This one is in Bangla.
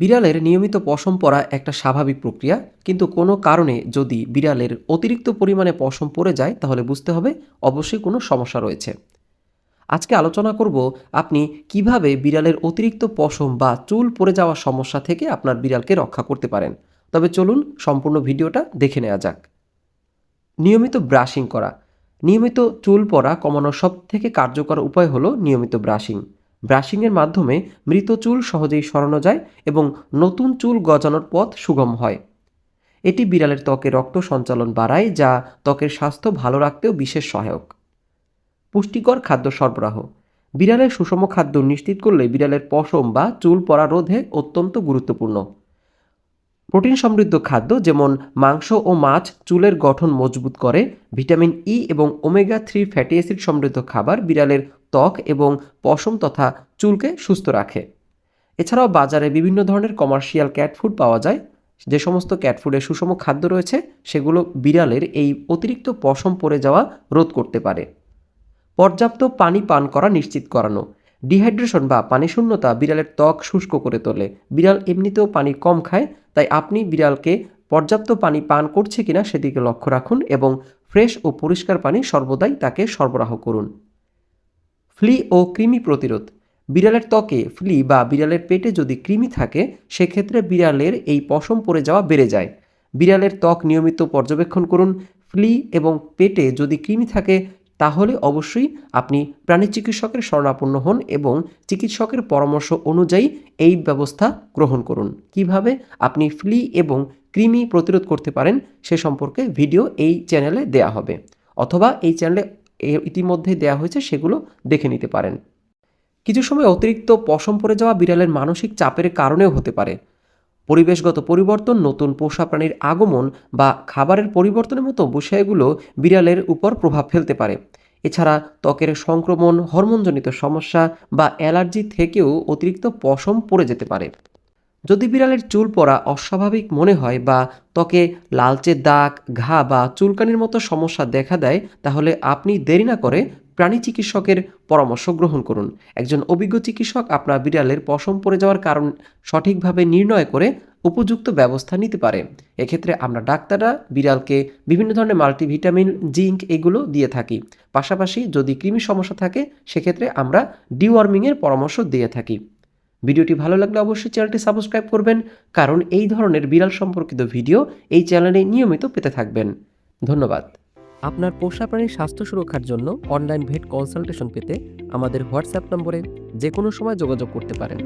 বিড়ালের নিয়মিত পশম পরা একটা স্বাভাবিক প্রক্রিয়া, কিন্তু কোনো কারণে যদি বিড়ালের অতিরিক্ত পরিমাণে পশম পড়ে যায়, তাহলে বুঝতে হবে অবশ্যই কোনো সমস্যা রয়েছে। আজকে আলোচনা করব আপনি কীভাবে বিড়ালের অতিরিক্ত পশম বা চুল পড়ে যাওয়ার সমস্যা থেকে আপনার বিড়ালকে রক্ষা করতে পারেন। তবে চলুন সম্পূর্ণ ভিডিওটা দেখে নেওয়া যাক। নিয়মিত ব্রাশিং করা। নিয়মিত চুল পড়া কমানোর সব থেকে কার্যকর উপায় হলো নিয়মিত ব্রাশিং। ব্রাশিংয়ের মাধ্যমে মৃত চুল সহজেই সরানো যায় এবং নতুন চুল গজানোর পথ সুগম হয়। এটি বিড়ালের ত্বকে রক্ত সঞ্চালন বাড়ায়, যা ত্বকের স্বাস্থ্য ভালো রাখতেও বিশেষ সহায়ক। পুষ্টিকর খাদ্য সরবরাহ। বিড়ালের সুষম খাদ্য নিশ্চিত করলে বিড়ালের পশম বা চুল পড়া রোধে অত্যন্ত গুরুত্বপূর্ণ। প্রোটিন সমৃদ্ধ খাদ্য যেমন মাংস ও মাছ চুলের গঠন মজবুত করে, ভিটামিন ই এবং ওমেগা থ্রি ফ্যাটি অ্যাসিড সমৃদ্ধ খাবার বিড়ালের ত্বক এবং পশম তথা চুলকে সুস্থ রাখে। এছাড়াও বাজারে বিভিন্ন ধরনের কমার্শিয়াল ক্যাটফুড পাওয়া যায়। যে সমস্ত ক্যাট ফুডে সুষম খাদ্য রয়েছে, সেগুলো বিড়ালের এই অতিরিক্ত পশম পড়ে যাওয়া রোধ করতে পারে। পর্যাপ্ত পানি পান করা নিশ্চিত করানো। ডিহাইড্রেশন বা পানি শূন্যতা বিড়ালের ত্বক শুষ্ক করে তোলে। বিড়াল এমনিতেও পানি কম খায়, তাই আপনি বিড়ালকে পর্যাপ্ত পানি পান করছে কিনা সেদিকে লক্ষ্য রাখুন এবং ফ্রেশ ও পরিষ্কার পানি সর্বদাই তাকে সরবরাহ করুন। ফ্লি ও কৃমি প্রতিরোধ। বিড়ালের ত্বকে ফ্লি বা বিড়ালের পেটে যদি কৃমি থাকে, সেক্ষেত্রে বিড়ালের এই পশম পড়ে যাওয়া বেড়ে যায়। বিড়ালের ত্বক নিয়মিত পর্যবেক্ষণ করুন। ফ্লি এবং পেটে যদি কৃমি থাকে, তাহলে অবশ্যই আপনি প্রাণী চিকিৎসকের শরণাপন্ন হন এবং চিকিৎসকের পরামর্শ অনুযায়ী এই ব্যবস্থা গ্রহণ করুন। কীভাবে? আপনি ফ্লি এবং কৃমি প্রতিরোধ করতে পারেন, সে সম্পর্কে ভিডিও এই চ্যানেলে দেয়া হবে। অথবা এই চ্যানেলে ইতিমধ্যে দেয়া হয়েছে, সেগুলো দেখে নিতে পারেন। কিছু সময় অতিরিক্ত পশম পড়ে যাওয়া বিড়ালের মানসিক চাপের কারণেও হতে পারে। পরিবেশগত পরিবর্তন, নতুন পোষা প্রাণীর আগমন বা খাবারের পরিবর্তনের মতো বিষয়গুলো বিড়ালের উপর প্রভাব ফেলতে পারে। এছাড়া ত্বকের সংক্রমণ, হরমোনজনিত সমস্যা বা অ্যালার্জি থেকেও অতিরিক্ত পশম পড়ে যেতে পারে। যদি বিড়ালের চুল পড়া অস্বাভাবিক মনে হয় বা ত্বকে লালচে দাগ, ঘা বা চুলকানির মতো সমস্যা দেখা দেয়, তাহলে আপনি দেরি না করে প্রাণী চিকিৎসকের পরামর্শ গ্রহণ করুন। একজন অভিজ্ঞ চিকিৎসক আপনার বিড়ালের পশম পড়ে যাওয়ার কারণ সঠিকভাবে নির্ণয় করে উপযুক্ত ব্যবস্থা নিতে পারে। এক্ষেত্রে আমরা ডাক্তাররা বিড়ালকে বিভিন্ন ধরনের মাল্টিভিটামিন, জিঙ্ক এগুলো দিয়ে থাকি। পাশাপাশি যদি কৃমি সমস্যা থাকে, সেক্ষেত্রে আমরা ডিওয়ার্মিংয়ের পরামর্শ দিয়ে থাকি। ভিডিওটি ভালো লাগলে অবশ্যই চ্যানেলটি সাবস্ক্রাইব করবেন, কারণ এই ধরনের বিড়াল সম্পর্কিত ভিডিও এই চ্যানেলে নিয়মিত পেতে থাকবেন। ধন্যবাদ। আপনার পোষা প্রাণীর স্বাস্থ্য সুরক্ষার জন্য অনলাইন ভেট কনসালটেশন পেতে আমাদের হোয়াটসঅ্যাপ নম্বরে যে কোনো সময় যোগাযোগ করতে পারেন।